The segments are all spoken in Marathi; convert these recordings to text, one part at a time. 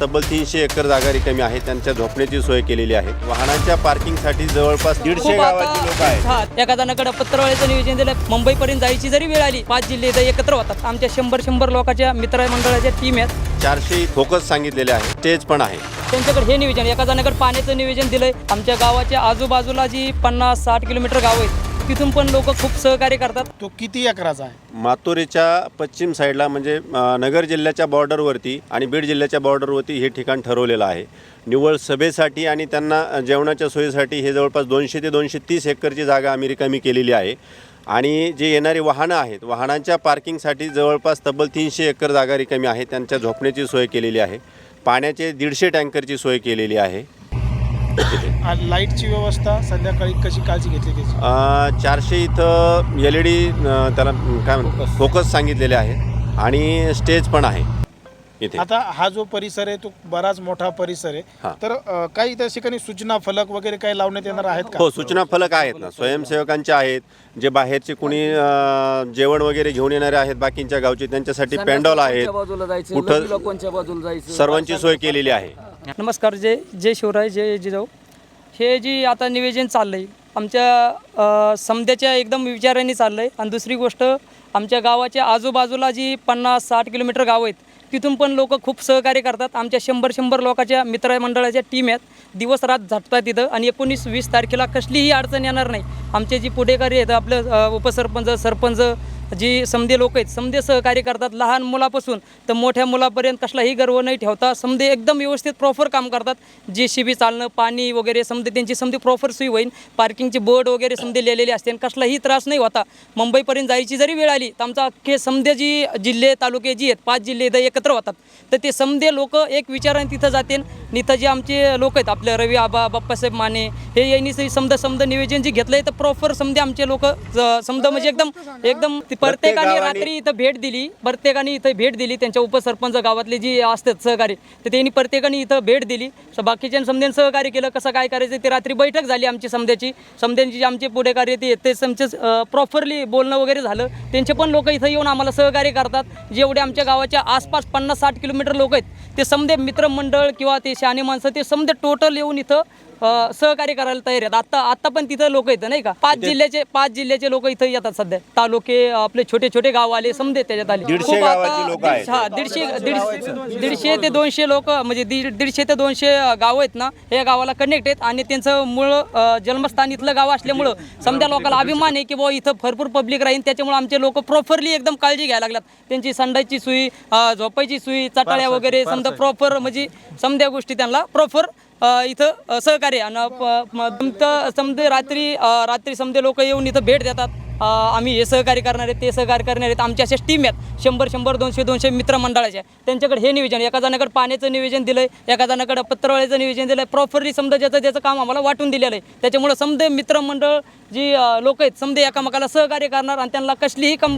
तब्बल तीनशे एकर जागा रिकामी आहे त्यांच्या झोपण्याची सोय केलेली आहे. वाहनांच्या पार्किंगसाठी जवळपास दीडशे गावाची लोक आहेत. एका जणाकडे पत्रवाळीचं नियोजन दिलं मुंबईपर्यंत जायची जरी वेळ आली पाच जिल्हे इथं एकत्र होतात. आमच्या शंभर शंभर लोकांच्या मित्रमंडळाच्या टीम आहेत. चारशे फोकस सांगितलेले आहे. स्टेज पण आहे. त्यांच्याकडे हे नियोजन एका जणाकडे पाण्याचं नियोजन दिलंय. आमच्या गावाच्या आजूबाजूला जी पन्नास साठ किलोमीटर गाव आहेत तिथून पण लोक खूप सहकार्य करतात. तो किती एकराचा आहे? मातोरीच्या पश्चिम साईडला म्हणजे अ, नगर जिल्ह्याच्या बॉर्डरवरती आणि बीड जिल्ह्याच्या बॉर्डरवरती हे ठिकाण ठरवलेलं आहे. निव्वळ सभेसाठी आणि त्यांना अ, जेवणाच्या सोयीसाठी हे जवळपास दोनशे ते दोनशे तीस एकरची जागा आम्ही रिकामी केलेली आहे. आणि जे येणारी वाहनं आहेत वाहनांच्या पार्किंगसाठी जवळपास तब्बल तीनशे एकर जागा रिकामी आहे. त्यांच्या झोपण्याची सोय केलेली आहे. पाण्याचे दीडशे टँकरची सोय केलेली आहे. लाईटची व्यवस्था संध्याकाळी कशी काळजी घेतली त्याची? चारशे इथं एल ई डी त्याला काय म्हणतात फोकस सांगितलेले आहेत आणि स्टेज पण आहे. इथे. आता हा जो परिसर आहे तो बराच मोठा परिसर हा. आहे तर अ, काही त्या ठिकाणी सूचना फलक वगैरे काही लावण्यात येणार आहेत का? हो सूचना फलक आहेत ना. स्वयंसेवकांचे आहेत जे बाहेरचे कुणी अ, जेवण वगैरे घेऊन येणारे आहेत बाकींच्या गावचे त्यांच्यासाठी पेंडॉल आहेत बाजूला जायचं कुठं- नदीला कोणच्या बाजूला जायचं. सर्वांची सोय केलेली आहे. नमस्कार जय जय शिवराय जय जिजाऊ. हे जी आता नियोजन चाललं आहे आमच्या अ, समध्याच्या एकदम विचारांनी चाललं आहे आणि दुसरी गोष्ट आमच्या गावाच्या आजूबाजूला जी पन्नास साठ किलोमीटर गावं आहेत तिथून पण लोक खूप सहकार्य करतात. आमच्या शंभर शंभर लोकांच्या मित्रमंडळाच्या टीम आहेत. दिवस रात झटतात तिथं आणि एकोणीस वीस तारखेला कसलीही अडचण येणार नाही. आमचे जी पुढेकारी आहेत आपलं उपसरपंच सरपंच जी समधे लोक आहेत समधे सहकार्य करतात लहान मुलापासून तर मोठ्या मुलापर्यंत कसलाही गर्व नाही ठेवता समधे एकदम व्यवस्थित प्रॉपर काम करतात. जे शिबी बी चालणं पाणी वगैरे समधे त्यांची समधी प्रॉपर सोयी होईल पार्किंगचे बोर्ड वगैरे समधे लिहिलेले असते आणि कसलाही त्रास नाही होता. मुंबईपर्यंत जायची जरी वेळ आली तर आमचा अख्खे समधे जी जिल्हे तालुके जी आहेत पाच जिल्हे इथं एकत्र होतात. तर ते समधे लोक एक विचाराने तिथं जातील. आणि इथं जे आमचे लोक आहेत आपले रवी आबा बाप्पासाहेब माने हे यांनी समजा समजा निवेदन जे घेतलंय तर प्रॉपर समजे आमचे लोक समजा म्हणजे एकदम एकदम प्रत्येकाने गावाने- रात्री इथं भेट दिली प्रत्येकाने इथं भेट दिली त्यांच्या उपसरपंच गावातले जी असतात सहकारी तर त्यांनी प्रत्येकाने इथं भेट दिली. तर बाकीच्या समध्याने सहकार्य केलं कसं काय करायचं ते रात्री बैठक झाली आमची समध्याची समध्यांची जे आमचे पुढेकारी ते ते समचे प्रॉपरली बोलणं वगैरे झालं. त्यांचे पण लोक इथं येऊन आम्हाला सहकार्य करतात. जेवढे आमच्या गावाच्या आसपास पन्नास साठ किलोमीटर लोक आहेत ते समधे मित्रमंडळ किंवा ते शहाणे माणसं ते समधे टोटल येऊन इथं सहकार्य करायला तयार आहेत. आता आता पण तिथं लोक येतं नाही का? पाच जिल्ह्याचे पाच जिल्ह्याचे लोक इथं येतात सध्या. तालुके आपले छोटे छोटे गाव आले समजे त्याच्यात आले. दीडशे खूप आता. हा दीडशे दीडशे दीडशे ते दोनशे लोक म्हणजे दीड दीडशे ते दोनशे गाव आहेत ना हे गावाला कनेक्ट आहेत. आणि त्यांचं मूळ जन्मस्थान इथलं गाव असल्यामुळं समजा लोकांना अभिमान आहे की बुवा इथं भरपूर पब्लिक राहील त्याच्यामुळे आमचे लोक प्रॉपरली एकदम काळजी घ्यायला लागल्यात. त्यांची संडाची सुई झोपायची सुई चटाळ्या वगैरे समजा प्रॉपर म्हणजे समध्या गोष्टी त्यांना प्रॉपर इथं सहकार्य. आणि प- म- तुमचं समजे रात्री रात्री समजे लोक येऊन इथं भेट देतात. आम्ही हे सहकार्य करणार आहेत ते सहकार्य करणार आहेत. आमच्या अशा टीम आहेत. शंभर शंभर दोनशे दोनशे मित्रमंडळाच्या त्यांच्याकडे हे नियोजन एका जणाकडे पाण्याचं नियोजन दिलं आहे एका जणाकडे पत्रवाळीचं नियोजन दिलं आहे प्रॉपरली समजा ज्याचं ज्याचं काम आम्हाला वाटून दिलेलं आहे. त्याच्यामुळं समजे मित्रमंडळ जी लोक आहेत समजे एकामेकाला सहकार्य करणार आणि त्यांना कसलीही कम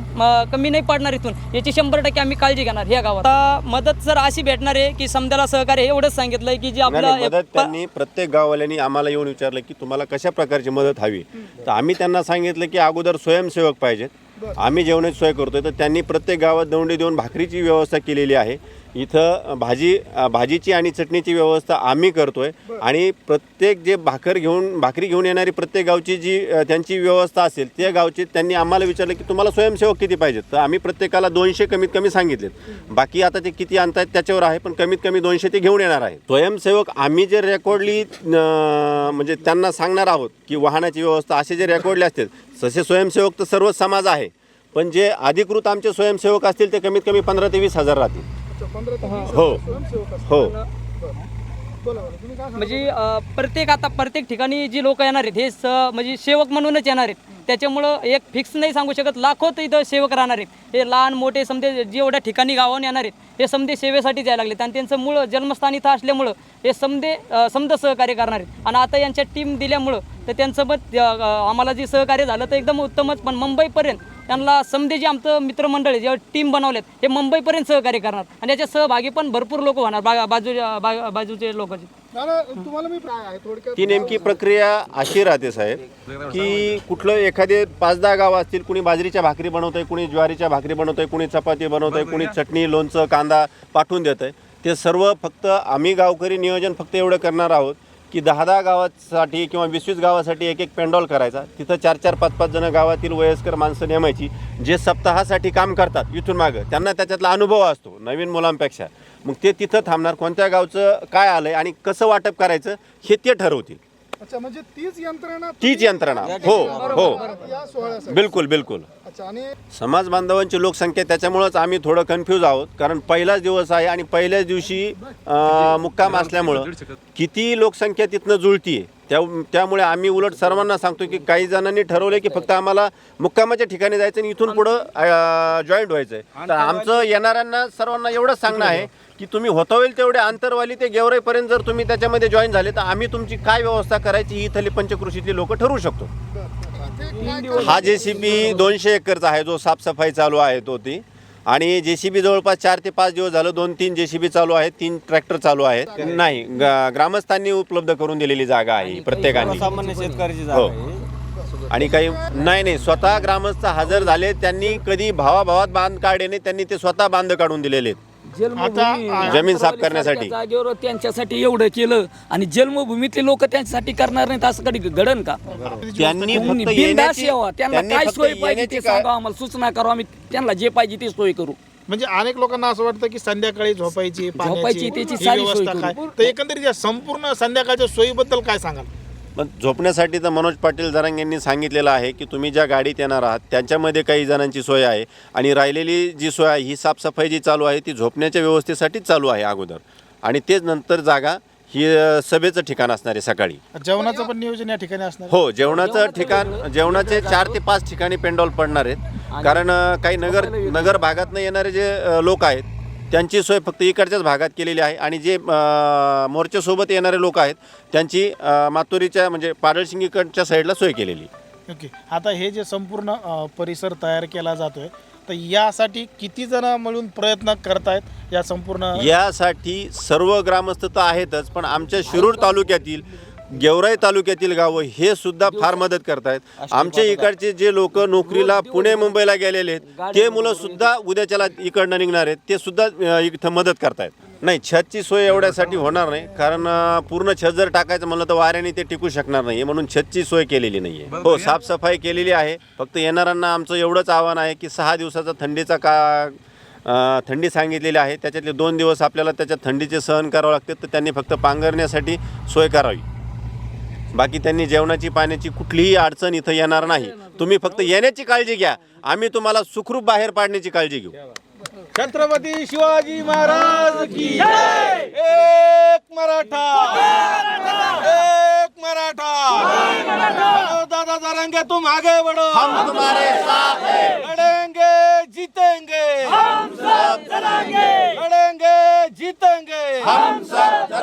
कमी नाही पडणार इथून. याची शंभर टक्के आम्ही काळजी घेणार ह्या गावात. मदत जर अशी भेटणार आहे की समजाला सहकार्य हे एवढंच सांगितलं आहे की जी आपलं त्यांनी प्रत्येक गाववाल्यांनी आम्हाला येऊन विचारलं की तुम्हाला कशा प्रकारची मदत हवी तर आम्ही त्यांना सांगितलं की अगोदर स्वयंसेवक पाहिजेत. आम्ही जेवणाची सोय करतोय. तर त्यांनी प्रत्येक गावात दौंडी देऊन भाकरीची व्यवस्था केलेली आहे. इथं भाजी भाजीची आणि चटणीची व्यवस्था आम्ही करतोय. आणि प्रत्येक जे भाकर घेऊन भाकरी घेऊन येणारी प्रत्येक गावची जी त्यांची व्यवस्था असेल त्या गावची त्यांनी आम्हाला विचारलं की तुम्हाला स्वयंसेवक किती पाहिजेत? तर आम्ही प्रत्येकाला दोनशे कमीत कमी सांगितलेत. बाकी आता ते किती आणतायत त्याच्यावर आहे पण कमीत कमी दोनशे ते घेऊन येणार आहे. स्वयंसेवक आम्ही जे रेकॉर्डली म्हणजे त्यांना सांगणार आहोत की वाहनाची व्यवस्था असे जे रेकॉर्डले असतील तसे स्वयंसेवक तर सर्व समाज आहे. पण जे अधिकृत आमचे स्वयंसेवक असतील ते कमीत कमी पंधरा ते वीस हजार राहतील. हो. हो. म्हणजे अ, प्रत्येक आता प्रत्येक ठिकाणी जी लोक येणार आहेत हे स म्हणजे सेवक म्हणूनच येणार आहेत. त्याच्यामुळं एक फिक्स नाही सांगू शकत लाखो तर इथं सेवक राहणार आहेत. हे लहान मोठे समजे जे एवढ्या ठिकाणी गावाहून येणार आहेत हे समजे सेवेसाठीच यायला लागलेत. आणि त्यांचं मूळ जन्मस्थान इथं असल्यामुळं हे समजे अ, समजा सहकार्य करणार आहेत. आणि आता यांच्या टीम दिल्यामुळं तर त्यांचं आम्हाला जे सहकार्य झालं तर एकदम उत्तमच पण मुंबईपर्यंत त्यांना समजे जे आमचं मित्रमंडळ आहे जेव्हा टीम बनवलेत हे मुंबईपर्यंत सहकार्य करणार. आणि याच्या सहभागी पण भरपूर लोक होणार बा बाजूच्या बा- बाजूचे लोकांचे. तुम्हाला मी प्राय आहे थोडक्यात ती नेमकी प्रक्रिया अशी राहते साहेब की कुठलं एखादे पाच दहा गाव असतील कुणी बाजरीच्या भाकरी बनवतंय कुणी ज्वारीच्या भाकरी बनवतंय कुणी चपाती बनवतंय कुणी चटणी लोणचं कांदा पाठवून देत आहे ते सर्व फक्त आम्ही गावकरी नियोजन फक्त एवढं करणार आहोत की दहा दहा गावासाठी किंवा वीस वीस गावासाठी एक एक पेंडॉल करायचा. तिथं चार चार पाच पाच जण गावातील वयस्कर माणसं नेमायची जे सप्ताहासाठी काम करतात इथून मागं. त्यांना त्याच्यातला अनुभव असतो नवीन मुलांपेक्षा. मग ते तिथं थांबणार. कोणत्या गावचं काय आलं आहे आणि कसं वाटप करायचं हे ते ठरवतील. अच्छा म्हणजे तीच यंत्रणा तीच यंत्रणा. हो हो. बिलकुल बिलकुल. समाज बांधवांची लोकसंख्या त्याच्यामुळंच आम्ही थोडं कन्फ्यूज आहोत कारण पहिलाच दिवस आहे आणि पहिल्याच दिवशी मुक्काम असल्यामुळं किती लोकसंख्या तिथनं जुळतीये. त्या त्यामुळे आम्ही उलट सर्वांना सांगतो की काही जणांनी ठरवलं की फक्त आम्हाला मुक्कामाच्या ठिकाणी जायचं आणि इथून पुढं जॉईंट व्हायचं आहे तर आमचं येणाऱ्यांना सर्वांना एवढंच सांगणं आहे की तुम्ही होता होईल तेवढे आंतरवाली ते गेवराईपर्यंत जर तुम्ही त्याच्यामध्ये जॉईन झाले तर आम्ही तुमची काय व्यवस्था करायची ही इथली पंचकृषीतली लोक ठरवू शकतो. हा जे सी बी दोनशे एकरचा आहे जो साफसफाई चालू आहे तो ती. आणि जे सी बी जवळपास चार ते पाच दिवस झालं दोन तीन जे सी बी चालू आहेत तीन ट्रॅक्टर चालू आहेत. नाही ग- ग्रामस्थांनी उपलब्ध करून दिलेली जागा आहे ही प्रत्येकाने. सामान्य शेतकऱ्याची हो. जागा आहे. आणि काही नाही नाही स्वतः ग्रामस्थ हजर झाले त्यांनी कधी भावाभावात बांध काढले नाही त्यांनी ते स्वतः बांध काढून दिलेले आहेत. आता जमीन साफ करण्यासाठी. जागेवर त्यांच्यासाठी एवढं केलं आणि जन्मभूमीतले लोक त्यांच्यासाठी करणार नाहीत असं कधी घडन का? त्यांनी तुम्ही फक्त बिनधास्त येण्याची यावं. त्यांना त्यांनी काय फक्त सोय पाहिजे येण्याची ते काय- सांगा आम्हाला. सूचना करू आम्ही. त्यांना जे पाहिजे ते सोय करू. म्हणजे अनेक लोकांना असं वाटतं की संध्याकाळी झोपायची पाण्याची झोपायची, त्याची ही सारी सोय व्यवस्था करू. काय? तर एकंदरीत या संपूर्ण संध्याकाळच्या सोयीबद्दल काय सांगाल? पण झोपण्यासाठी तर मनोज पाटील जरांग यांनी सांगितलेलं आहे की तुम्ही ज्या गाडीत येणार आहात त्यांच्यामध्ये काही जणांची सोय आहे आणि राहिलेली जी सोय आहे ही साफसफाई जी चालू आहे ती झोपण्याच्या व्यवस्थेसाठीच चालू आहे अगोदर. आणि तेच नंतर जागा ही सभेचं ठिकाण असणार आहे सकाळी. जेवणाचं पण नियोजन या ठिकाणी असणार हो जेवणाचं ठिकाण जेवणाचे चार ते पाच ठिकाणी पेंडॉल पडणार आहेत. कारण काही नगर नगर भागातनं येणारे जे लोक आहेत त्यांची सोय फक्त इकडच्याच भागात केलेली आहे. आणि जे मोर्चासोबत येणारे लोक आहेत त्यांची मातोरीच्या म्हणजे पाडळशिंगीकडच्या साईडला सोय केलेली. ओके. आता हे जे संपूर्ण परिसर तयार केला जातोय तर यासाठी किती जण मिळून प्रयत्न करतायत या संपूर्ण यासाठी सर्व ग्रामस्थ तर आहेतच पण आमच्या शिरूर तालुक्यातील गेवराई तालुक्यातील गावं हे सुद्धा फार मदत करतायत. आमच्या इकडचे जे लोक नोकरीला पुणे मुंबईला गेलेले आहेत ते मुलं सुद्धा उद्याच्याला इकडनं निघणार आहेत. ते सुद्धा इथं मदत करतायत. नाही छतची सोय एवढ्यासाठी होणार नाही कारण पूर्ण छत जर टाकायचं म्हणलं तर वाऱ्याने ते टिकू शकणार नाही. म्हणून छतची सोय केलेली नाही आहे हो साफसफाई केलेली आहे. फक्त येणाऱ्यांना आमचं एवढंच आव्हान आहे की सहा दिवसाचा थंडीचा का थंडी सांगितलेली आहे. त्याच्यातले दोन दिवस आपल्याला त्याच्यात थंडीचे सहन करावं लागते तर त्यांनी फक्त पांघरण्यासाठी सोय करावी. बाकी त्यांनी जेवणाची पाण्याची कुठलीही अडचण इथं येणार नाही. तुम्ही फक्त येण्याची काळजी घ्या. आम्ही तुम्हाला सुखरूप बाहेर पाडण्याची काळजी घेऊ. छत्रपती शिवाजी महाराज की एक मराठा! एक मराठा! दादा जरांगे तुम आगे बढ़ो हम तुम्हारे साथ हैं. लड़ेंगे जीतेंगे. हम सब लड़ेंगे जीतेंगे. हम सब